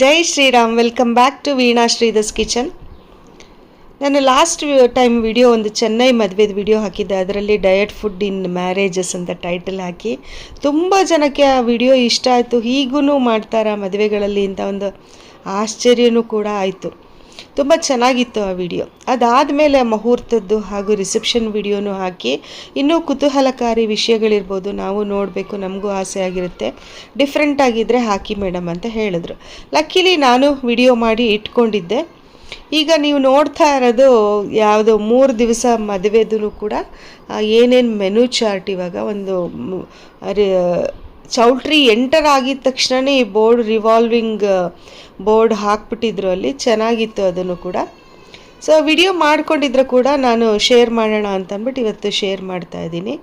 Jai Shriram welcome back to Veena Sridhar's kitchen. ನಾನು last time video ಒಂದು ಚೆನ್ನೈ ಮದುವೆದು video ಹಾಕಿದ್ದೆ. ಅದರಲ್ಲಿ ಡಯಟ್ ಫುಡ್ ಇನ್ ಮ್ಯಾರೇಜಸ್ ಅಂತ ಟೈಟಲ್ ಹಾಕಿ. ತುಂಬ ಜನಕ್ಕೆ ಆ ವಿಡಿಯೋ ಇಷ್ಟ ಆಯಿತು. ಹೀಗೂ ಮಾಡ್ತಾರಾ ಮದುವೆಗಳಲ್ಲಿ ಅಂತ ಒಂದು ಆಶ್ಚರ್ಯನೂ ಕೂಡ ಆಯಿತು. ತುಂಬ ಚೆನ್ನಾಗಿತ್ತು ಆ ವಿಡಿಯೋ. ಅದಾದಮೇಲೆ ಮುಹೂರ್ತದ್ದು ಹಾಗೂ ರಿಸೆಪ್ಷನ್ ವಿಡಿಯೋನೂ ಹಾಕಿ, ಇನ್ನೂ ಕುತೂಹಲಕಾರಿ ವಿಷಯಗಳಿರ್ಬೋದು ನಾವು ನೋಡಬೇಕು, ನಮಗೂ ಆಸೆ ಆಗಿರುತ್ತೆ. ಡಿಫ್ರೆಂಟ್ ಆಗಿದ್ದರೆ ಹಾಕಿ ಮೇಡಮ್ ಅಂತ ಹೇಳಿದ್ರು. ಲಕ್ಕಿಲಿ ನಾನು ವಿಡಿಯೋ ಮಾಡಿ ಇಟ್ಕೊಂಡಿದ್ದೆ. ಈಗ ನೀವು ನೋಡ್ತಾ ಇರೋದು ಯಾವುದು ಮೂರು ದಿವಸ ಮದುವೆದೂ ಕೂಡ ಏನೇನು ಮೆನು ಚಾರ್ಟ್ ಇವಾಗ ಒಂದು ಚೌಲ್ಟ್ರಿ ಎಂಟರ್ ಆಗಿದ ತಕ್ಷಣವೇ ಈ ಬೋರ್ಡ್ ರಿವಾಲ್ವಿಂಗ್ ಬೋರ್ಡ್ ಹಾಕ್ಬಿಟ್ಟಿದ್ರು ಅಲ್ಲಿ. ಚೆನ್ನಾಗಿತ್ತು ಅದನ್ನು ಕೂಡ. ಸೊ, ವಿಡಿಯೋ ಮಾಡ್ಕೊಂಡಿದ್ರು ಕೂಡ ನಾನು ಶೇರ್ ಮಾಡೋಣ ಅಂತ ಅಂದ್ಬಿಟ್ಟು ಇವತ್ತು ಶೇರ್ ಮಾಡ್ತಾ ಇದ್ದೀನಿ.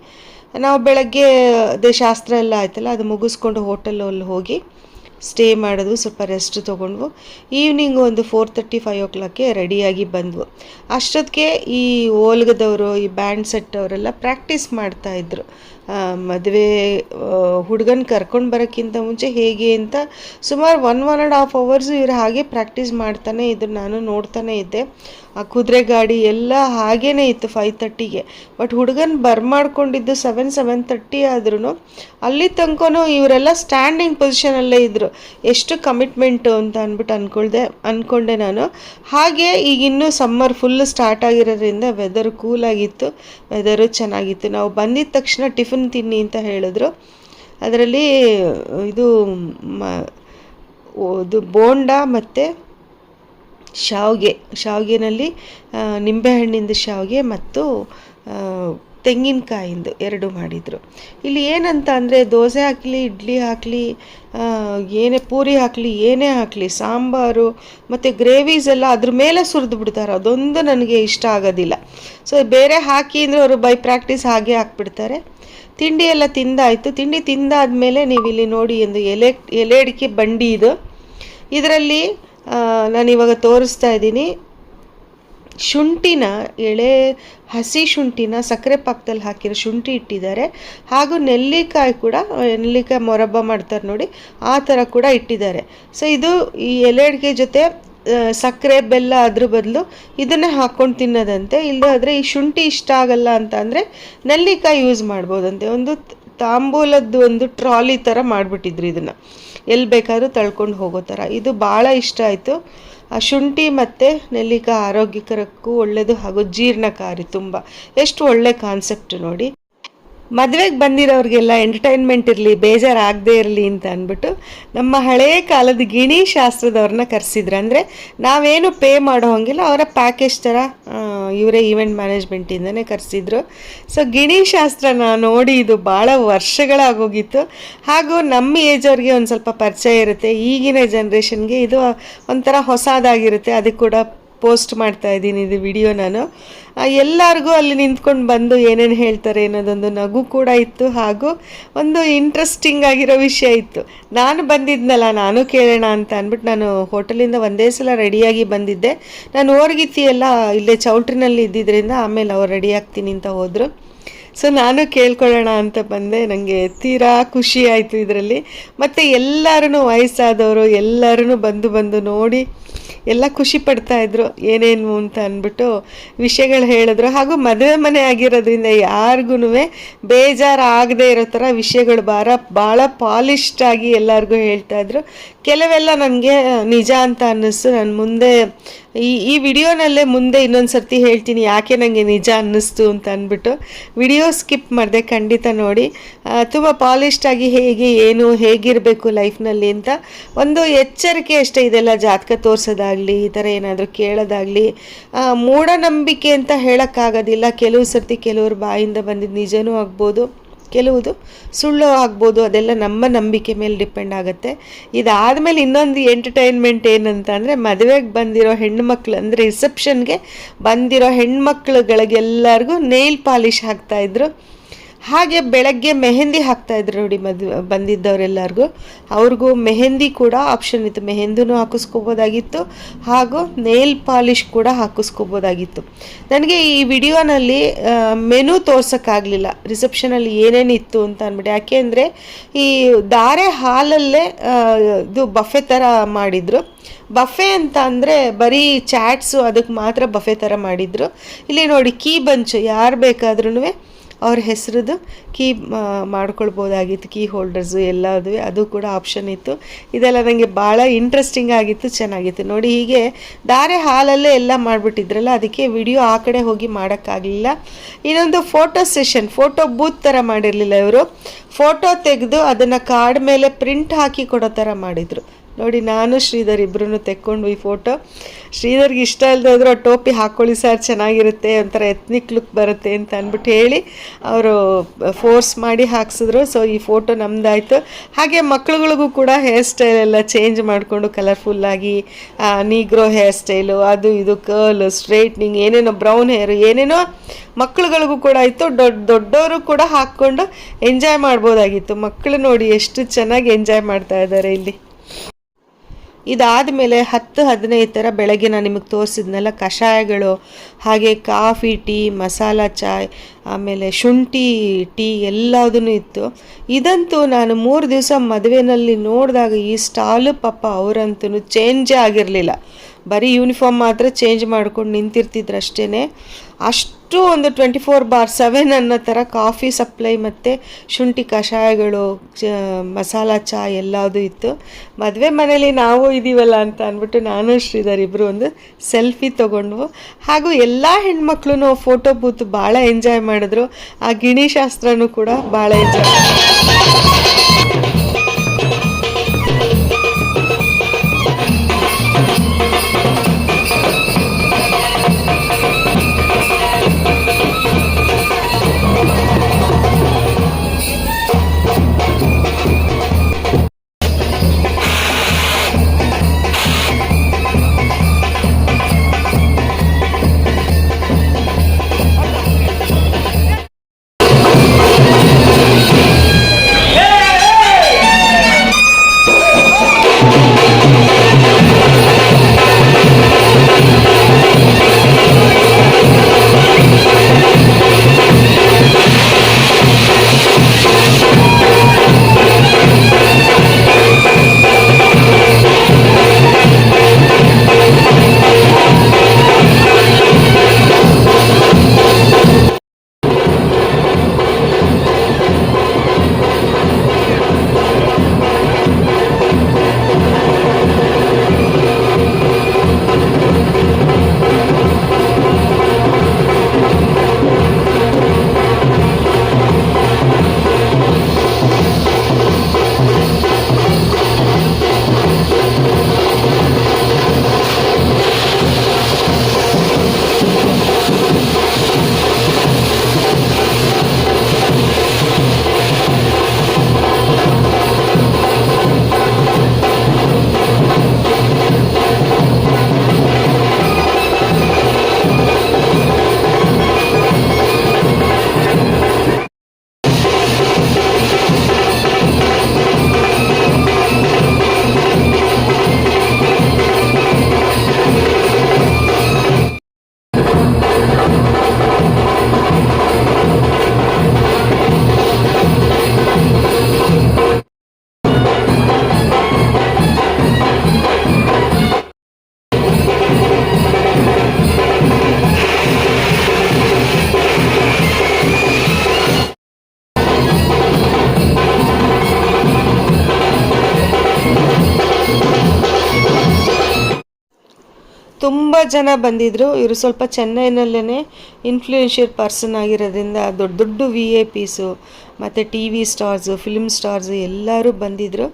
ನಾವು ಬೆಳಗ್ಗೆ, ಅದೇ ಶಾಸ್ತ್ರ ಎಲ್ಲ ಆಯ್ತಲ್ಲ, ಅದು ಮುಗಿಸ್ಕೊಂಡು ಹೋಟೆಲಲ್ಲಿ ಹೋಗಿ ಸ್ಟೇ ಮಾಡಿದ್ವು ಸ್ವಲ್ಪ ರೆಸ್ಟ್ ತೊಗೊಂಡ್ವು. ಈವ್ನಿಂಗ್ ಒಂದು ಫೋರ್ ತರ್ಟಿ, ಫೈವ್ ಓ ಕ್ಲಾಕ್ಗೆ ರೆಡಿಯಾಗಿ ಬಂದ್ವು. ಅಷ್ಟೊತ್ತಿಗೆ ಈ ಓಲ್ಗದವರು, ಈ ಬ್ಯಾಂಡ್ ಸೆಟ್ ಅವರೆಲ್ಲ ಪ್ರಾಕ್ಟೀಸ್ ಮಾಡ್ತಾಯಿದ್ರು ಮದುವೆ ಹುಡುಗನ ಕರ್ಕೊಂಡು ಬರೋಕ್ಕಿಂತ ಮುಂಚೆ ಹೇಗೆ ಅಂತ ಸುಮಾರು one one and half hours ಇವರು ಹಾಗೆ ಪ್ರಾಕ್ಟೀಸ್ ಮಾಡ್ತಾನೆ ಇದ್ರು. ನಾನು ನೋಡ್ತಾನೆ ಇದ್ದೆ. ಆ ಕುದುರೆ ಗಾಡಿ ಎಲ್ಲ ಹಾಗೇ ಇತ್ತು ಫೈವ್ ತರ್ಟಿಗೆ ಬಟ್ ಹುಡುಗನ್ ಬರ್ಮಾಡ್ಕೊಂಡಿದ್ದು ಸೆವೆನ್ ಸೆವೆನ್ ತರ್ಟಿ ಆದ್ರೂ ಅಲ್ಲಿ ತನಕನೂ ಇವರೆಲ್ಲ ಸ್ಟ್ಯಾಂಡಿಂಗ್ ಪೊಸಿಷನಲ್ಲೇ ಇದ್ದರು ಎಷ್ಟು ಕಮಿಟ್ಮೆಂಟು ಅಂತ ಅಂದ್ಬಿಟ್ಟು ಅಂದ್ಕೊಳ್ದೆ ಅಂದ್ಕೊಂಡೆ ನಾನು. ಹಾಗೆ ಈಗ ಇನ್ನೂ ಸಮ್ಮರ್ ಫುಲ್ ಸ್ಟಾರ್ಟ್ ಆಗಿರೋದ್ರಿಂದ ವೆದರ್ ಕೂಲಾಗಿತ್ತು ವೆದರು ಚೆನ್ನಾಗಿತ್ತು. ನಾವು ಬಂದಿದ ತಕ್ಷಣ ಟಿಫಿನ್ ತಿನ್ನಿ ಅಂತ ಹೇಳಿದ್ರು. ಅದರಲ್ಲಿ ಇದು ಮ ಇದು ಬೋಂಡ ಮತ್ತು ಶಾವಿಗೆ, ಶಾವಿಗೆನಲ್ಲಿ ನಿಂಬೆ ನಿಂಬೆಹಣ್ಣಿಂದು ಶಾವಿಗೆ ಮತ್ತು ತೆಂಗಿನಕಾಯಿಂದು ಎರಡು ಮಾಡಿದರು. ಇಲ್ಲಿ ಏನಂತ ಅಂದರೆ ದೋಸೆ ಹಾಕಲಿ, ಇಡ್ಲಿ ಹಾಕಲಿ ಏನೇ ಪೂರಿ ಹಾಕಲಿ, ಏನೇ ಹಾಕಲಿ, ಸಾಂಬಾರು ಮತ್ತು ಗ್ರೇವೀಸ್ ಎಲ್ಲ ಅದ್ರ ಮೇಲೆ ಸುರಿದು ಬಿಡ್ತಾರೆ. ಅದೊಂದು ನನಗೆ ಇಷ್ಟ ಆಗೋದಿಲ್ಲ. ಸೊ ಬೇರೆ ಹಾಕಿ ಅಂದರೆ ಅವರು ಬೈ ಪ್ರಾಕ್ಟೀಸ್ ಹಾಗೆ ಹಾಕ್ಬಿಡ್ತಾರೆ. ತಿಂಡಿ ಎಲ್ಲ ತಿಂದಾಯಿತು. ತಿಂಡಿ ತಿಂದಾದ್ಮೇಲೆ ನೀವು ಇಲ್ಲಿ ನೋಡಿ ಎಂದು ಎಲೆ ಎಲೆ ಅಡಿಕೆ ಬಂಡಿ ಇದು. ಇದರಲ್ಲಿ ನಾನು ಇವಾಗ ತೋರಿಸ್ತಾ ಇದ್ದೀನಿ. ಶುಂಠಿನ, ಎಳೆ, ಹಸಿ ಶುಂಠಿನ ಸಕ್ಕರೆ ಪಾಕದಲ್ಲಿ ಹಾಕಿರೋ ಶುಂಠಿ ಇಟ್ಟಿದ್ದಾರೆ. ಹಾಗೂ ನೆಲ್ಲಿಕಾಯಿ ಕೂಡ, ನೆಲ್ಲಿಕಾಯಿ ಮೊರಬ್ಬ ಮಾಡ್ತಾರೆ ನೋಡಿ, ಆ ಥರ ಕೂಡ ಇಟ್ಟಿದ್ದಾರೆ. ಸೊ ಇದು ಈ ಎಲೆ ಜೊತೆ ಸಕ್ಕರೆ, ಬೆಲ್ಲ ಅದ್ರ ಬದಲು ಇದನ್ನೇ ಹಾಕ್ಕೊಂಡು ತಿನ್ನೋದಂತೆ. ಇಲ್ಲದಾದರೆ ಈ ಶುಂಠಿ ಇಷ್ಟ ಆಗಲ್ಲ ಅಂತ ಅಂದರೆ ನೆಲ್ಲಿಕಾಯಿ ಯೂಸ್ ಮಾಡ್ಬೋದಂತೆ. ಒಂದು ತಾಂಬೂಲದ್ದು ಒಂದು ಟ್ರಾಲಿ ಥರ ಮಾಡಿಬಿಟ್ಟಿದ್ರು ಇದನ್ನು. ಎಲ್ಲಿ ಬೇಕಾದ್ರೂ ತಳ್ಕೊಂಡು ಹೋಗೋ ಥರ. ಇದು ಭಾಳ ಇಷ್ಟ ಆಯಿತು. ಆ ಶುಂಠಿ ಮತ್ತು ನೆಲ್ಲಿಕಾಯಿ ಆರೋಗ್ಯಕರಕ್ಕೂ ಒಳ್ಳೆಯದು ಹಾಗೂ ಜೀರ್ಣಕಾರಿ ತುಂಬ. ಎಷ್ಟು ಒಳ್ಳೆ ಕಾನ್ಸೆಪ್ಟ್ ನೋಡಿ. ಮದುವೆಗೆ ಬಂದಿರೋರಿಗೆಲ್ಲ ಎಂಟರ್ಟೈನ್ಮೆಂಟ್ ಇರಲಿ, ಬೇಜಾರಾಗದೇ ಇರಲಿ ಅಂತ ಅಂದ್ಬಿಟ್ಟು ನಮ್ಮ ಹಳೆಯ ಕಾಲದ ಗಿಣಿ ಶಾಸ್ತ್ರದವ್ರನ್ನ ಕರೆಸಿದ್ರು. ಅಂದರೆ ನಾವೇನು ಪೇ ಮಾಡೋ ಹಂಗಿಲ್ಲ, ಅವರ ಪ್ಯಾಕೇಜ್ ಥರ ಇವರೇ ಈವೆಂಟ್ ಮ್ಯಾನೇಜ್ಮೆಂಟಿಂದನೇ ಕರೆಸಿದ್ರು. ಸೊ ಗಿಣಿ ಶಾಸ್ತ್ರನ ನೋಡಿ ಇದು ಭಾಳ ವರ್ಷಗಳಾಗೋಗಿತ್ತು. ಹಾಗೂ ನಮ್ಮ ಏಜ್ ಅವ್ರಿಗೆ ಒಂದು ಸ್ವಲ್ಪ ಪರಿಚಯ ಇರುತ್ತೆ. ಈಗಿನ ಜನ್ರೇಷನ್ಗೆ ಇದು ಒಂಥರ ಹೊಸದಾಗಿರುತ್ತೆ. ಅದಕ್ಕೆ ಕೂಡ ಪೋಸ್ಟ್ ಮಾಡ್ತಾ ಇದ್ದೀನಿ ಇದು ವಿಡಿಯೋ ನಾನು. ಎಲ್ಲರಿಗೂ ಅಲ್ಲಿ ನಿಂತ್ಕೊಂಡು ಬಂದು ಏನೇನು ಹೇಳ್ತಾರೆ ಅನ್ನೋದೊಂದು ನಗು ಕೂಡ ಇತ್ತು ಹಾಗೂ ಒಂದು ಇಂಟ್ರೆಸ್ಟಿಂಗ್ ಆಗಿರೋ ವಿಷಯ ಇತ್ತು. ನಾನು ಬಂದಿದ್ನಲ್ಲ, ನಾನು ಕೇಳೋಣ ಅಂತ ಅಂದ್ಬಿಟ್ಟು ನಾನು ಹೋಟೆಲಿಂದ ಒಂದೇ ಸಲ ರೆಡಿಯಾಗಿ ಬಂದಿದ್ದೆ. ನಾನು ಓರ್ಗಿತ್ತಿ ಎಲ್ಲ ಇಲ್ಲೇ ಚೌಲ್ಟ್ರಿನಲ್ಲಿ ಇದ್ದಿದ್ದರಿಂದ ಆಮೇಲೆ ಅವ್ರು ರೆಡಿ ಆಗ್ತೀನಿ ಅಂತ ಹೋದರು. ಸೊ ನಾನು ಕೇಳ್ಕೊಳ್ಳೋಣ ಅಂತ ಬಂದೆ. ನನಗೆ ತೀರಾ ಖುಷಿ ಆಯಿತು ಇದರಲ್ಲಿ. ಮತ್ತು ಎಲ್ಲರೂ ವಯಸ್ಸಾದವರು ಎಲ್ಲರೂ ಬಂದು ಬಂದು ನೋಡಿ ಎಲ್ಲ ಖುಷಿ ಪಡ್ತಾ ಇದ್ರು ಏನೇನು ಅಂತ ಅಂದ್ಬಿಟ್ಟು ವಿಷಯಗಳು ಹೇಳಿದ್ರು. ಹಾಗೂ ಮದುವೆ ಮನೆ ಆಗಿರೋದ್ರಿಂದ ಯಾರಿಗೂ ಆಗದೆ ಇರೋ ಥರ ವಿಷಯಗಳು ಭಾಳ ಭಾಳ ಆಗಿ ಎಲ್ಲರಿಗೂ ಹೇಳ್ತಾ ಇದ್ರು. ಕೆಲವೆಲ್ಲ ನನಗೆ ನಿಜ ಅಂತ ಅನ್ನಿಸ್ತು. ನಾನು ಮುಂದೆ, ಈ ಈ ವಿಡಿಯೋನಲ್ಲೇ ಮುಂದೆ ಇನ್ನೊಂದು ಸರ್ತಿ ಹೇಳ್ತೀನಿ, ಯಾಕೆ ನನಗೆ ನಿಜ ಅನ್ನಿಸ್ತು ಅಂತ ಅಂದ್ಬಿಟ್ಟು ವಿಡಿಯೋ ಸ್ಕಿಪ್ ಮಾಡಿದೆ ಖಂಡಿತ ನೋಡಿ. ತುಂಬ ಪಾಲಿಶ್ಡ್ ಆಗಿ ಹೇಗೆ, ಏನು, ಹೇಗಿರಬೇಕು ಲೈಫ್ನಲ್ಲಿ ಅಂತ ಒಂದು ಎಚ್ಚರಿಕೆ ಅಷ್ಟೇ ಇದೆಲ್ಲ ಜಾತಕ ತೋರಿಸೋದಾಗಲಿ ಈ ಥರ ಏನಾದರೂ ಕೇಳೋದಾಗಲಿ ಮೂಢನಂಬಿಕೆ ಅಂತ ಹೇಳೋಕ್ಕಾಗೋದಿಲ್ಲ. ಕೆಲವು ಸರ್ತಿ ಕೆಲವ್ರ ಬಾಯಿಂದ ಬಂದಿದ್ದು ನಿಜನೂ ಆಗ್ಬೋದು, ಕೆಲವುದು ಸುಳ್ಳು ಆಗ್ಬೋದು. ಅದೆಲ್ಲ ನಮ್ಮ ನಂಬಿಕೆ ಮೇಲೆ ಡಿಪೆಂಡ್ ಆಗುತ್ತೆ. ಇದಾದಮೇಲೆ ಇನ್ನೊಂದು ಎಂಟರ್ಟೈನ್ಮೆಂಟ್ ಏನಂತ ಅಂದರೆ ಮದುವೆಗೆ ಬಂದಿರೋ ಹೆಣ್ಮಕ್ಳು ಅಂದರೆ ರಿಸೆಪ್ಷನ್ಗೆ ಬಂದಿರೋ ಹೆಣ್ಮಕ್ಳುಗಳಿಗೆಲ್ಲರಿಗೂ ನೇಲ್ ಪಾಲಿಶ್ ಹಾಕ್ತಾಯಿದ್ರು ಹಾಗೆ ಬೆಳಗ್ಗೆ ಮೆಹಂದಿ ಹಾಕ್ತಾ ಇದ್ರು ನೋಡಿ ಮದುವೆ ಬಂದಿದ್ದವರೆಲ್ಲರಿಗೂ. ಅವ್ರಿಗೂ ಮೆಹಂದಿ ಕೂಡ ಆಪ್ಷನ್ ಇತ್ತು. ಮೆಹಂದಿನೂ ಹಾಕಿಸ್ಕೋಬೋದಾಗಿತ್ತು ಹಾಗೂ ನೇಲ್ ಪಾಲಿಷ್ ಕೂಡ ಹಾಕಿಸ್ಕೋಬೋದಾಗಿತ್ತು. ನನಗೆ ಈ ವಿಡಿಯೋನಲ್ಲಿ ಮೆನು ತೋರ್ಸೋಕ್ಕಾಗಲಿಲ್ಲ. ರಿಸೆಪ್ಷನಲ್ಲಿ ಏನೇನಿತ್ತು ಅಂತ ಅಂದ್ಬಿಟ್ಟು ಯಾಕೆ ಅಂದರೆ ಈ ಧಾರೆ ಹಾಲಲ್ಲೇ ಇದು ಬಫೆ ಥರ ಮಾಡಿದರು. ಬಫೆ ಅಂತ ಅಂದರೆ ಬರೀ ಚಾಟ್ಸು ಅದಕ್ಕೆ ಮಾತ್ರ ಬಫೆ ಥರ ಮಾಡಿದರು. ಇಲ್ಲಿ ನೋಡಿ ಕೀ ಬಂಚು. ಯಾರು ಬೇಕಾದ್ರೂ ಅವ್ರ ಹೆಸ್ರದ್ದು ಕೀ ಮಾಡ್ಕೊಳ್ಬೋದಾಗಿತ್ತು, ಕೀ ಹೋಲ್ಡರ್ಸು ಎಲ್ಲದು ಅದು ಕೂಡ ಆಪ್ಷನ್ ಇತ್ತು. ಇದೆಲ್ಲ ನನಗೆ ಭಾಳ ಇಂಟ್ರೆಸ್ಟಿಂಗ್ ಆಗಿತ್ತು, ಚೆನ್ನಾಗಿತ್ತು. ನೋಡಿ, ಹೀಗೆ ಧಾರೆ ಹಾಲಲ್ಲೇ ಎಲ್ಲ ಮಾಡಿಬಿಟ್ಟಿದ್ರಲ್ಲ, ಅದಕ್ಕೆ ವಿಡಿಯೋ ಆ ಕಡೆ ಹೋಗಿ ಮಾಡೋಕ್ಕಾಗಲಿಲ್ಲ. ಇನ್ನೊಂದು ಫೋಟೋ ಸೆಷನ್ ಫೋಟೋ ಬೂತ್ ಥರ ಮಾಡಿರಲಿಲ್ಲ ಇವರು. ಫೋಟೋ ತೆಗೆದು ಅದನ್ನು ಕಾರ್ಡ್ ಮೇಲೆ ಪ್ರಿಂಟ್ ಹಾಕಿ ಕೊಡೋ ಥರ ಮಾಡಿದರು. ನೋಡಿ, ನಾನು ಶ್ರೀಧರ್ ಇಬ್ಬರೂ ತೆಕ್ಕೊಂಡು ಈ ಫೋಟೋ ಶ್ರೀಧರ್ಗೆ ಇಷ್ಟ ಇಲ್ಲದೆ ಆ ಟೋಪಿ ಹಾಕ್ಕೊಳ್ಳಿ ಸರ್, ಚೆನ್ನಾಗಿರುತ್ತೆ ಒಂಥರ ಎತ್ನಿಕ್ ಲುಕ್ ಬರುತ್ತೆ ಅಂತ ಅಂದ್ಬಿಟ್ಟು ಹೇಳಿ ಅವರು ಫೋರ್ಸ್ ಮಾಡಿ ಹಾಕ್ಸಿದ್ರು. ಸೊ ಈ ಫೋಟೋ ನಮ್ಮದಾಯಿತು ಹಾಗೆ ಮಕ್ಳುಗಳಿಗೂ ಕೂಡ ಹೇರ್ ಸ್ಟೈಲ್ ಎಲ್ಲ ಚೇಂಜ್ ಮಾಡಿಕೊಂಡು ಕಲರ್ಫುಲ್ಲಾಗಿ ನೀಗ್ರೋ ಹೇರ್ ಸ್ಟೈಲು ಅದು ಇದು ಕರ್ಲ್ ಸ್ಟ್ರೈಟ್ನಿಂಗ್ ಏನೇನೋ ಬ್ರೌನ್ ಹೇರ್ ಏನೇನೋ ಮಕ್ಳುಗಳಿಗೂ ಕೂಡ ಆಯಿತು. ದೊಡ್ಡ, ದೊಡ್ಡವರು ಕೂಡ ಹಾಕ್ಕೊಂಡು ಎಂಜಾಯ್ ಮಾಡ್ಬೋದಾಗಿತ್ತು. ಮಕ್ಕಳು ನೋಡಿ ಎಷ್ಟು ಚೆನ್ನಾಗಿ ಎಂಜಾಯ್ ಮಾಡ್ತಾ ಇದ್ದಾರೆ ಇಲ್ಲಿ. ಇದಾದಮೇಲೆ ಹತ್ತು, ಹದಿನೈದು ಥರ ಬೆಳಗ್ಗೆ ನಾನು ನಿಮಗೆ ತೋರಿಸಿದ್ನೆಲ್ಲ, ಕಷಾಯಗಳು, ಹಾಗೆ ಕಾಫಿ, ಟೀ, ಮಸಾಲ ಚಾಯ್, ಆಮೇಲೆ ಶುಂಠಿ, ಟೀ ಎಲ್ಲದೂ ಇತ್ತು. ಇದಂತೂ ನಾನು ಮೂರು ದಿವಸ ಮದುವೆನಲ್ಲಿ ನೋಡಿದಾಗ ಈ ಸ್ಟಾಲು ಪಾಪ ಅವರಂತೂ ಚೇಂಜೇ ಆಗಿರಲಿಲ್ಲ. ಬರೀ ಯೂನಿಫಾರ್ಮ್ ಮಾತ್ರ ಚೇಂಜ್ ಮಾಡ್ಕೊಂಡು ನಿಂತಿರ್ತಿದ್ರು ಅಷ್ಟೇ ಅಷ್ಟು ಒಂದು ಟ್ವೆಂಟಿ ಫೋರ್ ಬಾರ್ ಸೆವೆನ್ ಅನ್ನೋ ಥರ ಕಾಫಿ ಸಪ್ಲೈ ಮತ್ತು ಶುಂಠಿ ಕಷಾಯಗಳು, ಚ, ಮಸಾಲ ಚಾ ಎಲ್ಲದು ಇತ್ತು. ಮದುವೆ ಮನೇಲಿ ನಾವು ಇದ್ದೀವಲ್ಲ ಅಂತ ಅಂದ್ಬಿಟ್ಟು ನಾನು ಶ್ರೀಧರ್ ಇಬ್ಬರು ಒಂದು ಸೆಲ್ಫಿ ತೊಗೊಂಡ್ವು. ಹಾಗೂ ಎಲ್ಲ ಹೆಣ್ಮಕ್ಳು ಫೋಟೋ ಬೂತ್ ಭಾಳ ಎಂಜಾಯ್ ಮಾಡಿದ್ರು. ಆ ಗಿಣಿ ಶಾಸ್ತ್ರನೂ ಕೂಡ ಭಾಳ ಎಂಜಾಯ್ ಜನ ಬಂದಿದ್ದರು ಇವರು ಸ್ವಲ್ಪ ಚೆನ್ನೈನಲ್ಲೇ ಇನ್ಫ್ಲೂಯೆನ್ಷಿಯಲ್ ಪರ್ಸನ್ ಆಗಿರೋದ್ರಿಂದ ದೊಡ್ಡ ದೊಡ್ಡ ವಿ ಎ ಪಿಸು ಮತ್ತು T V stars film stars ಎಲ್ಲರೂ ಬಂದಿದ್ದರು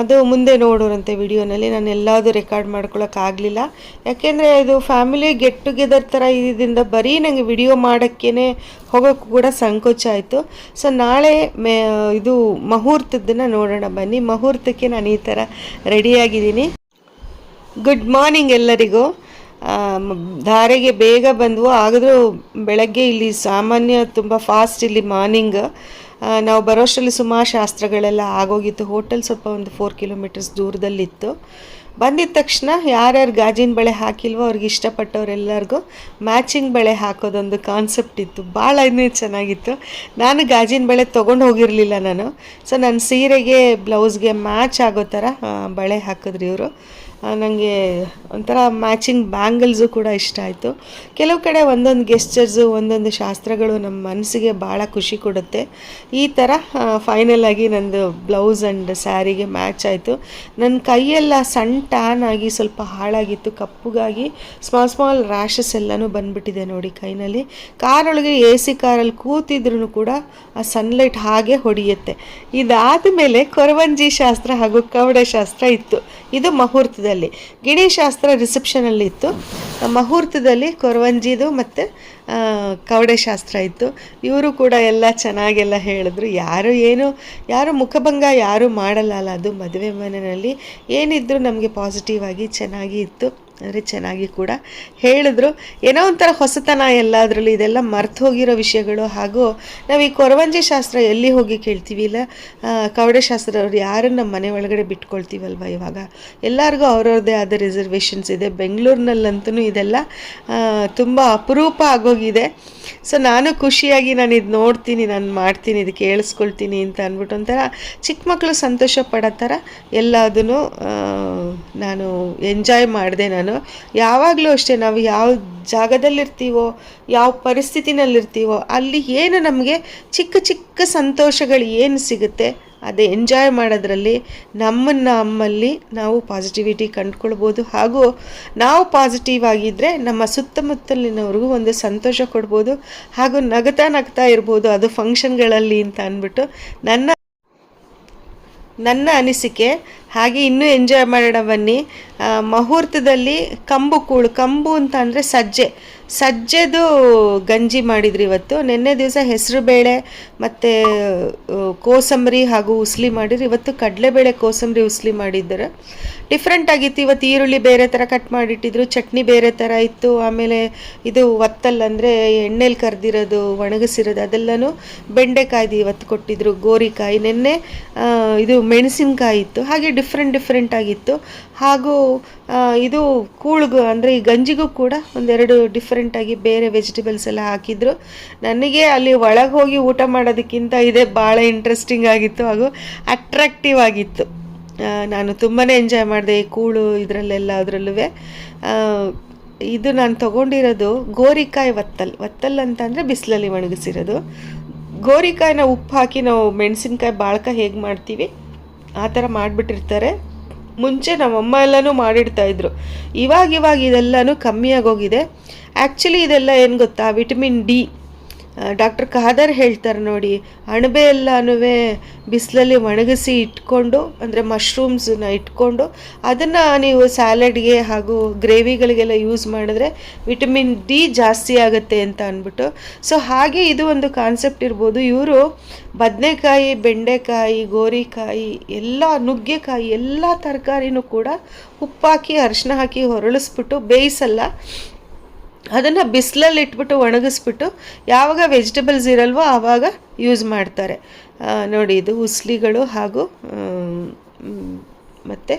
ಅದು ಮುಂದೆ ನೋಡೋರಂತೆ ವಿಡಿಯೋನಲ್ಲಿ. ನಾನು ಎಲ್ಲದೂ ರೆಕಾರ್ಡ್ ಮಾಡ್ಕೊಳ್ಳೋಕ್ಕಾಗಲಿಲ್ಲ ಯಾಕೆಂದರೆ ಇದು ಫ್ಯಾಮಿಲಿ ಗೆಟ್ ಟುಗೆದರ್ ಥರ ಇದರಿಂದ ಬರೀ ನನಗೆ ವಿಡಿಯೋ ಮಾಡೋಕ್ಕೇ ಹೋಗೋಕ್ಕೂ ಕೂಡ ಸಂಕೋಚ ಆಯಿತು. ಸೊ ನಾಳೆ ಇದು ಮುಹೂರ್ತದನ್ನು ನೋಡೋಣ ಬನ್ನಿ. ಮುಹೂರ್ತಕ್ಕೆ ನಾನು ಈ ಥರ ರೆಡಿಯಾಗಿದ್ದೀನಿ ಗುಡ್ ಮಾರ್ನಿಂಗ್ ಎಲ್ಲರಿಗೂ. ಧಾರೆಗೆ ಬೇಗ ಬಂದವು. ಆದರೂ ಬೆಳಗ್ಗೆ ಇಲ್ಲಿ ಸಾಮಾನ್ಯ ತುಂಬ ಫಾಸ್ಟ್ ಇಲ್ಲಿ ಮಾರ್ನಿಂಗ್ ನಾವು ಬರೋಷ್ಟರಲ್ಲಿ ಸುಮಾರು ಶಾಸ್ತ್ರಗಳೆಲ್ಲ ಆಗೋಗಿತ್ತು. ಹೋಟೆಲ್ ಸ್ವಲ್ಪ ಒಂದು ಫೋರ್ ಕಿಲೋಮೀಟರ್ಸ್ ದೂರದಲ್ಲಿತ್ತು. ಬಂದಿದ ತಕ್ಷಣ ಯಾರ್ಯಾರು ಗಾಜಿನ ಬಳೆ ಹಾಕಿಲ್ವೋ ಅವ್ರಿಗೆ ಇಷ್ಟಪಟ್ಟವರೆಲ್ಲರಿಗೂ ಮ್ಯಾಚಿಂಗ್ ಬಳೆ ಹಾಕೋದೊಂದು ಕಾನ್ಸೆಪ್ಟ್ ಇತ್ತು. ಭಾಳ ಇನ್ನೂ ಚೆನ್ನಾಗಿತ್ತು. ನಾನು ಗಾಜಿನ ಬಳೆ ತೊಗೊಂಡು ಹೋಗಿರಲಿಲ್ಲ ನಾನು. ಸೊ ನನ್ನ ಸೀರೆಗೆ ಬ್ಲೌಸ್ಗೆ ಮ್ಯಾಚ್ ಆಗೋ ಥರ ಬಳೆ ಹಾಕಿದ್ರು ಇವರು. ನನಗೆ ಒಂಥರ ಮ್ಯಾಚಿಂಗ್ ಬ್ಯಾಂಗಲ್ಸು ಕೂಡ ಇಷ್ಟ ಆಯಿತು. ಕೆಲವು ಕಡೆ ಒಂದೊಂದು ಗೆಸ್ಚರ್ಸು ಒಂದೊಂದು ಶಾಸ್ತ್ರಗಳು ನಮ್ಮ ಮನಸ್ಸಿಗೆ ಭಾಳ ಖುಷಿ ಕೊಡುತ್ತೆ. ಈ ಥರ ಫೈನಲ್ ಆಗಿ ನಂದು ಬ್ಲೌಸ್ ಆ್ಯಂಡ್ ಸ್ಯಾರಿಗೆ ಮ್ಯಾಚ್ ಆಯಿತು. ನನ್ನ ಕೈಯೆಲ್ಲ ಸಣ್ಣ ಟ್ಯಾನ್ ಆಗಿ ಸ್ವಲ್ಪ ಹಾಳಾಗಿತ್ತು. ಕಪ್ಪುಗಾಗಿ ಸ್ಮಾಲ್ ಸ್ಮಾಲ್ ರ್ಯಾಷಸ್ ಎಲ್ಲನೂ ಬಂದುಬಿಟ್ಟಿದೆ ನೋಡಿ ಕೈನಲ್ಲಿ. ಕಾರೊಳಗೆ ಎ ಸಿ ಕಾರಲ್ಲಿ ಕೂತಿದ್ರು ಕೂಡ ಆ ಸನ್ಲೈಟ್ ಹಾಗೆ ಹೊಡೆಯುತ್ತೆ. ಇದಾದ ಮೇಲೆ ಕೊರವಂಜಿ ಶಾಸ್ತ್ರ ಹಾಗೂ ಕವಡೆ ಶಾಸ್ತ್ರ ಇತ್ತು. ಇದು ಮುಹೂರ್ತದಲ್ಲಿ. ಗಿಣಿ ಶಾಸ್ತ್ರ ರಿಸೆಪ್ಷನಲ್ಲಿ ಇತ್ತು ಮುಹೂರ್ತದಲ್ಲಿ ಕೊರವಂಜಿದು ಮತ್ತು ಕವಡೆ ಶಾಸ್ತ್ರ ಇತ್ತು. ಇವರು ಕೂಡ ಎಲ್ಲ ಚೆನ್ನಾಗೆಲ್ಲ ಹೇಳಿದ್ರು. ಯಾರು ಏನು, ಯಾರು ಮುಖಭಂಗ ಯಾರು ಮಾಡಲ್ಲ ಅಲ್ಲ, ಅದು ಮದುವೆ ಮನೆಯಲ್ಲಿ. ಏನಿದ್ದರೂ ನಮಗೆ ಪಾಸಿಟಿವ್ ಆಗಿ ಚೆನ್ನಾಗಿ ಇತ್ತು. ಅಂದರೆ ಚೆನ್ನಾಗಿ ಕೂಡ ಹೇಳಿದ್ರು. ಏನೋ ಒಂಥರ ಹೊಸತನ ಎಲ್ಲದರಲ್ಲೂ ಇದೆಲ್ಲ ಮರ್ತು ಹೋಗಿರೋ ವಿಷಯಗಳು. ಹಾಗೂ ನಾವು ಈ ಕೊರವಂಜಿ ಶಾಸ್ತ್ರ ಎಲ್ಲಿ ಹೋಗಿ ಕೇಳ್ತೀವಿ? ಇಲ್ಲ ಕವಡೆ ಶಾಸ್ತ್ರ ಯಾರನ್ನ ನಮ್ಮ ಮನೆ ಒಳಗಡೆ ಬಿಟ್ಕೊಳ್ತೀವಲ್ವ ಇವಾಗ? ಎಲ್ಲರಿಗೂ ಅವ್ರವ್ರದೇ ಆದ ರಿಸರ್ವೇಷನ್ಸ್ ಇದೆ. ಬೆಂಗಳೂರಿನಲ್ಲಂತೂ ಇದೆಲ್ಲ ತುಂಬ ಅಪರೂಪ ಆಗೋಗಿದೆ. ಸೊ ನಾನು ಖುಷಿಯಾಗಿ ನಾನು ಇದು ನೋಡ್ತೀನಿ, ನಾನು ಮಾಡ್ತೀನಿ ಇದು ಕೇಳಿಸ್ಕೊಳ್ತೀನಿ ಅಂತ ಅಂದ್ಬಿಟ್ಟು ಒಂಥರ ಚಿಕ್ಕ ಮಕ್ಕಳು ಸಂತೋಷ ಪಡೋ ಥರ ಎಲ್ಲದನ್ನು ನಾನು ಎಂಜಾಯ್ ಮಾಡಿದೆ ನಾನು. ಯಾವಾಗಲೂ ಅಷ್ಟೇ, ನಾವು ಯಾವ ಜಾಗದಲ್ಲಿರ್ತೀವೋ, ಯಾವ ಪರಿಸ್ಥಿತಿನಲ್ಲಿರ್ತೀವೋ, ಅಲ್ಲಿ ಏನು ನಮಗೆ ಚಿಕ್ಕ ಚಿಕ್ಕ ಸಂತೋಷಗಳು ಏನು ಸಿಗುತ್ತೆ, ಅದೇ ಎಂಜಾಯ್ ಮಾಡೋದ್ರಲ್ಲಿ ನಮ್ಮನ್ನು ನಮ್ಮಲ್ಲಿ ನಾವು ಪಾಸಿಟಿವಿಟಿ ಕಂಡುಕೊಳ್ಬೋದು. ಹಾಗೂ ನಾವು ಪಾಸಿಟಿವ್ ಆಗಿದ್ದರೆ ನಮ್ಮ ಸುತ್ತಮುತ್ತಲಿನವ್ರಿಗೂ ಒಂದು ಸಂತೋಷ ಕೊಡ್ಬೋದು. ಹಾಗೂ ನಗತಾ ನಗ್ತಾ ಇರ್ಬೋದು, ಅದು ಫಂಕ್ಷನ್ಗಳಲ್ಲಿ ಅಂತ ಅಂದ್ಬಿಟ್ಟು ನನ್ನ ನನ್ನ ಅನಿಸಿಕೆ ಹಾಗೆ ಇನ್ನೂ ಎಂಜಾಯ್ ಮಾಡೋಣ ಬನ್ನಿ. ಮುಹೂರ್ತದಲ್ಲಿ ಕಂಬು ಕೂಳು ಕಂಬು ಅಂತ ಅಂದರೆ ಸಜ್ಜೆ. ಸಜ್ಜೆದು ಗಂಜಿ ಮಾಡಿದ್ರು ಇವತ್ತು. ನಿನ್ನೆ ದಿವಸ ಹೆಸರು ಬೇಳೆ ಮತ್ತು ಕೋಸಂಬರಿ ಹಾಗೂ ಉಸ್ಲಿ ಮಾಡಿದ್ರು. ಇವತ್ತು ಕಡಲೆಬೇಳೆ, ಕೋಸಂಬರಿ, ಉಸ್ಲಿ ಮಾಡಿದ್ದಾರೆ. ಡಿಫ್ರೆಂಟ್ ಆಗಿತ್ತು. ಇವತ್ತು ಈರುಳ್ಳಿ ಬೇರೆ ಥರ ಕಟ್ ಮಾಡಿಟ್ಟಿದ್ರು. ಚಟ್ನಿ ಬೇರೆ ಥರ ಇತ್ತು. ಆಮೇಲೆ ಇದು ಒತ್ತಲ್ ಅಂದರೆ ಎಣ್ಣೆಲಿ ಕರೆದಿರೋದು, ಒಣಗಿಸಿರೋದು, ಅದೆಲ್ಲನೂ ಬೆಂಡೆಕಾಯ್ದು ಇವತ್ತು ಕೊಟ್ಟಿದ್ರು, ಗೋರಿಕಾಯಿ. ನಿನ್ನೆ ಇದು ಮೆಣಸಿನಕಾಯಿ ಇತ್ತು. ಹಾಗೆ ಡಿಫ್ರೆಂಟ್ ಡಿಫ್ರೆಂಟ್ ಆಗಿತ್ತು. ಹಾಗೂ ಇದು ಕೂಳ್ಗು ಅಂದರೆ ಈ ಗಂಜಿಗೂ ಕೂಡ ಒಂದೆರಡು ಡಿಫ್ರೆಂಟಾಗಿ ಬೇರೆ ವೆಜಿಟೇಬಲ್ಸ್ ಎಲ್ಲ ಹಾಕಿದ್ರು. ನನಗೆ ಅಲ್ಲಿ ಒಳಗೆ ಹೋಗಿ ಊಟ ಮಾಡೋದಕ್ಕಿಂತ ಇದೇ ಭಾಳ ಇಂಟ್ರೆಸ್ಟಿಂಗ್ ಆಗಿತ್ತು ಹಾಗೂ ಅಟ್ರಾಕ್ಟಿವ್ ಆಗಿತ್ತು. ನಾನು ತುಂಬಾ ಎಂಜಾಯ್ ಮಾಡಿದೆ ಈ ಕೂಳು ಇದರಲ್ಲೆಲ್ಲ ಅದರಲ್ಲೂ ಇದು ನಾನು ತೊಗೊಂಡಿರೋದು ಗೋರಿಕಾಯಿ ವತ್ತಲ್ ವತ್ತಲ್ ಅಂತಂದರೆ ಬಿಸಿಲಲ್ಲಿ ಒಣಗಿಸಿರೋದು. ಗೋರಿಕಾಯಿನ ಉಪ್ಪು ಹಾಕಿ ನಾವು ಮೆಣಸಿನ್ಕಾಯಿ ಬಾಳ್ಕ ಹೇಗೆ ಮಾಡ್ತೀವಿ? ಆ ಥರ ಮಾಡಿಬಿಟ್ಟಿರ್ತಾರೆ. ಮುಂಚೆ ನಮ್ಮಮ್ಮ ಎಲ್ಲನೂ ಮಾಡಿಡ್ತಾ ಇದ್ರು. ಇವಾಗ ಇವಾಗ ಇದೆಲ್ಲನೂ ಕಮ್ಮಿ ಆಗೋಗಿದೆ ಆ್ಯಕ್ಚುಲಿ ಇದೆಲ್ಲ ಏನು ಗೊತ್ತಾ? ವಿಟಮಿನ್ ಡಿ ಡಾಕ್ಟರ್ ಖಾದರ್ ಹೇಳ್ತಾರೆ ನೋಡಿ, ಅಣಬೆ ಎಲ್ಲನೂ ಬಿಸಿಲಲ್ಲಿ ಒಣಗಿಸಿ ಇಟ್ಕೊಂಡು, ಅಂದರೆ ಮಶ್ರೂಮ್ಸನ್ನ ಇಟ್ಕೊಂಡು, ಅದನ್ನು ನೀವು ಸ್ಯಾಲಡ್ಗೆ ಹಾಗೂ ಗ್ರೇವಿಗಳಿಗೆಲ್ಲ ಯೂಸ್ ಮಾಡಿದ್ರೆ ವಿಟಮಿನ್ ಡಿ ಜಾಸ್ತಿ ಆಗುತ್ತೆ ಅಂತ ಅಂದ್ಬಿಟ್ಟು. ಸೊ ಹಾಗೆ ಇದು ಒಂದು ಕಾನ್ಸೆಪ್ಟ್ ಇರ್ಬೋದು. ಇವರು ಬದನೆಕಾಯಿ, ಬೆಂಡೆಕಾಯಿ, ಗೋರಿಕಾಯಿ, ಎಲ್ಲ ನುಗ್ಗೆಕಾಯಿ, ಎಲ್ಲ ತರಕಾರಿನೂ ಕೂಡ ಉಪ್ಪಾಕಿ ಅರಿಶಿನ ಹಾಕಿ ಹೊರಳಿಸ್ಬಿಟ್ಟು ಬೇಯಿಸಲ್ಲ. ಅದನ್ನು ಬಿಸಿಲಲ್ಲಿ ಇಟ್ಬಿಟ್ಟು ಒಣಗಿಸ್ಬಿಟ್ಟು ಯಾವಾಗ ವೆಜಿಟೇಬಲ್ಸ್ ಇರಲ್ವೋ ಆವಾಗ ಯೂಸ್ ಮಾಡ್ತಾರೆ. ನೋಡಿ ಇದು ಉಸ್ಲಿಗಳು ಹಾಗೂ ಮತ್ತು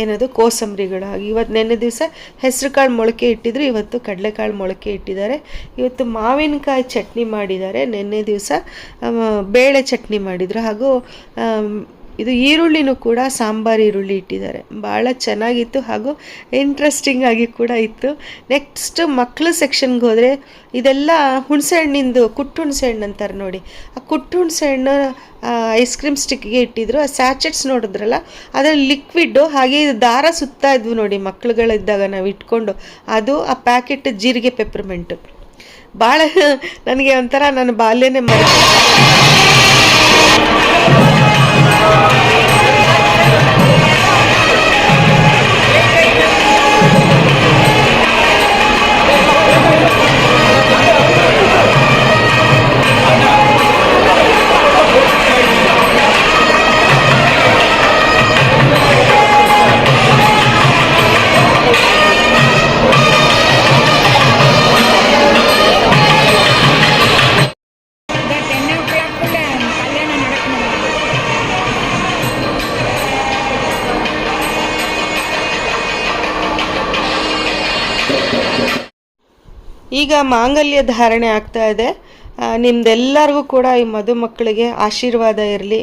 ಏನದು ಕೋಸಂಬರಿಗಳು ಹಾಗೆ. ಇವತ್ತು ನೆನ್ನೆ ದಿವಸ ಹೆಸರು ಕಾಳು ಮೊಳಕೆ ಇಟ್ಟಿದ್ರು, ಇವತ್ತು ಕಡಲೆಕಾಳು ಮೊಳಕೆ ಇಟ್ಟಿದ್ದಾರೆ. ಇವತ್ತು ಮಾವಿನಕಾಯಿ ಚಟ್ನಿ ಮಾಡಿದ್ದಾರೆ. ನಿನ್ನೆ ದಿವಸ ಬೇಳೆ ಚಟ್ನಿ ಮಾಡಿದರು ಹಾಗೂ ಇದು ಈರುಳ್ಳಿನೂ ಕೂಡ ಸಾಂಬಾರು ಈರುಳ್ಳಿ ಇಟ್ಟಿದ್ದಾರೆ. ಭಾಳ ಚೆನ್ನಾಗಿತ್ತು ಹಾಗೂ ಇಂಟ್ರೆಸ್ಟಿಂಗ್ ಆಗಿ ಕೂಡ ಇತ್ತು. ನೆಕ್ಸ್ಟ್ ಮಕ್ಕಳು ಸೆಕ್ಷನ್ಗೆ ಹೋದರೆ ಇದೆಲ್ಲ ಹುಣಸೆ ಹಣ್ಣಿಂದು ಕುಟ್ಟು ಹುಣಸೆ ಹಣ್ಣು ಅಂತಾರೆ ನೋಡಿ. ಆ ಕುಟ್ಟು ಹುಣಸೆ ಹಣ್ಣು ಐಸ್ ಕ್ರೀಮ್ ಸ್ಟಿಕ್ಗೆ ಇಟ್ಟಿದ್ರು. ಆ ಸ್ಯಾಚೆಟ್ಸ್ ನೋಡಿದ್ರಲ್ಲ, ಅದರಲ್ಲಿ ಲಿಕ್ವಿಡ್ಡು ಹಾಗೆ ಇದು ದಾರ ಸುತ್ತಾ ಇದ್ವು ನೋಡಿ ಮಕ್ಕಳುಗಳಿದ್ದಾಗ ನಾವು ಇಟ್ಕೊಂಡು. ಅದು ಆ ಪ್ಯಾಕೆಟ್ ಜೀರಿಗೆ ಪೆಪ್ಪರ್ಮೆಂಟು ಭಾಳ, ನನಗೆ ಒಂಥರ ನನ್ನ ಬಾಲ್ಯನೇ ಮರೆ ಈಗ ಮಾಂಗಲ್ಯ ಧಾರಣೆ ಆಗ್ತಾ ಇದೆ. ನಿಮ್ದೆಲ್ಲರಿಗೂ ಕೂಡ ಈ ಮದುಮಕ್ಕಳಿಗೆ ಆಶೀರ್ವಾದ ಇರಲಿ,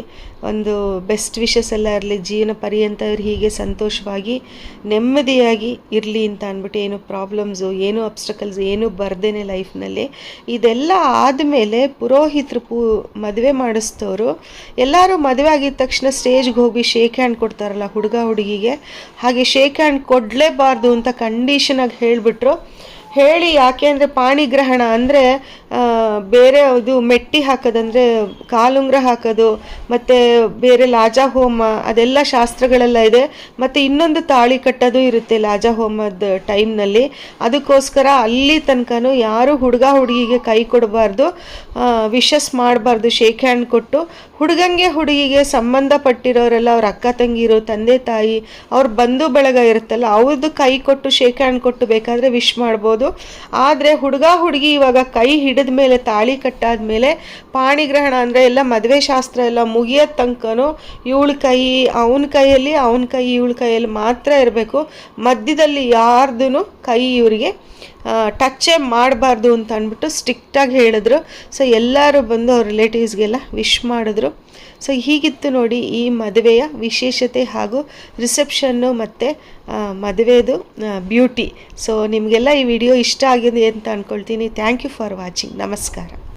ಒಂದು ಬೆಸ್ಟ್ ವಿಷಸ್ ಎಲ್ಲ ಇರಲಿ, ಜೀವನ ಪರ್ಯಂತ ಇವ್ರು ಹೀಗೆ ಸಂತೋಷವಾಗಿ, ನೆಮ್ಮದಿಯಾಗಿ ಇರಲಿ ಅಂತ ಅಂದ್ಬಿಟ್ಟು ಏನು ಪ್ರಾಬ್ಲಮ್ಸು ಏನು ಅಬ್ಸ್ಟಕಲ್ಸ್ ಏನು ಬರ್ದೇನೆ ಲೈಫ್ನಲ್ಲಿ ಇದೆಲ್ಲ ಆದಮೇಲೆ ಪುರೋಹಿತರು ಪೂ, ಮದುವೆ ಮಾಡಿಸ್ತವರು, ಎಲ್ಲರೂ ಮದುವೆ ಆಗಿದ ತಕ್ಷಣ ಸ್ಟೇಜ್ಗೆ ಹೋಗಿ ಶೇಕ್ ಹ್ಯಾಂಡ್ ಕೊಡ್ತಾರಲ್ಲ ಹುಡುಗ ಹುಡುಗಿಗೆ, ಹಾಗೆ ಶೇಕ್ ಹ್ಯಾಂಡ್ ಕೊಡಲೇಬಾರ್ದು ಅಂತ ಕಂಡೀಷನಾಗಿ ಹೇಳಿಬಿಟ್ರು. ಹೇಳಿ ಯಾಕೆ ಅಂದರೆ ಪಾಣಿಗ್ರಹಣ ಅಂದರೆ ಬೇರೆ ಅದು ಮೆಟ್ಟಿ ಹಾಕೋದಂದರೆ ಕಾಲುಂಗ್ರ ಹಾಕೋದು, ಮತ್ತು ಬೇರೆ ಲಾಜಾ ಹೋಮ, ಅದೆಲ್ಲ ಶಾಸ್ತ್ರಗಳೆಲ್ಲ ಇದೆ. ಮತ್ತು ಇನ್ನೊಂದು ತಾಳಿ ಕಟ್ಟೋದು ಇರುತ್ತೆ ಲಾಜಾ ಹೋಮದ ಟೈಮ್ನಲ್ಲಿ. ಅದಕ್ಕೋಸ್ಕರ ಅಲ್ಲಿ ತನಕನೂ ಯಾರು ಹುಡುಗ ಹುಡುಗಿಗೆ ಕೈ ಕೊಡಬಾರ್ದು ವಿಶಸ್ ಮಾಡಬಾರ್ದು ಶೇಕ್ ಹ್ಯಾಂಡ್ ಕೊಟ್ಟು. ಹುಡುಗಂಗೆ ಹುಡುಗಿಗೆ ಸಂಬಂಧಪಟ್ಟಿರೋರೆಲ್ಲ ಅವ್ರ ಅಕ್ಕ ತಂಗಿರು, ತಂದೆ ತಾಯಿ, ಅವ್ರ ಬಂಧು ಬಳಗ ಇರುತ್ತಲ್ಲ, ಅವ್ರದ್ದು ಕೈ ಕೊಟ್ಟು ಶೇಕ್ ಹ್ಯಾಂಡ್ ಕೊಟ್ಟು ಬೇಕಾದರೆ ವಿಶ್ ಮಾಡ್ಬೋದು. ಆದರೆ ಹುಡುಗ ಹುಡುಗಿ ಇವಾಗ ಕೈ ಹಿಡಿದ ಮೇಲೆ ತಾಳಿ ಕಟ್ಟಾದ್ಮೇಲೆ ಪಾಣಿಗ್ರಹಣ ಅಂದರೆ ಎಲ್ಲ ಮದುವೆ ಶಾಸ್ತ್ರ ಎಲ್ಲ ಮುಗಿಯೋ ತನಕನೂ ಇವಳ ಕೈ, ಅವನ ಕೈಯಲ್ಲಿ ಅವನ ಕೈ, ಇವಳ ಕೈಯಲ್ಲಿ ಮಾತ್ರ ಇರಬೇಕು. ಮಧ್ಯದಲ್ಲಿ ಯಾರ್ದು ಕೈ ಇವರಿಗೆ ಟಚ್ಚೇ ಮಾಡಬಾರ್ದು ಅಂತ ಅಂದ್ಬಿಟ್ಟು ಸ್ಟ್ರಿಕ್ಟಾಗಿ ಹೇಳಿದ್ರು. ಸೊ ಎಲ್ಲರೂ ಬಂದು ಅವ್ರ ರಿಲೇಟಿವ್ಸ್ಗೆಲ್ಲ ವಿಶ್ ಮಾಡಿದ್ರು. ಸೊ ಹೀಗಿತ್ತು ನೋಡಿ ಈ ಮದುವೆಯ ವಿಶೇಷತೆ ಹಾಗೂ ರಿಸೆಪ್ಷನ್ನು ಮತ್ತು ಮದುವೆದು ಬ್ಯೂಟಿ ಸೊ ನಿಮಗೆಲ್ಲ ಈ ವಿಡಿಯೋ ಇಷ್ಟ ಆಗಿದೆ ಅಂತ ಅಂದ್ಕೊಳ್ತೀನಿ ಥ್ಯಾಂಕ್ ಯು ಫಾರ್ ವಾಚಿಂಗ್ ನಮಸ್ಕಾರ.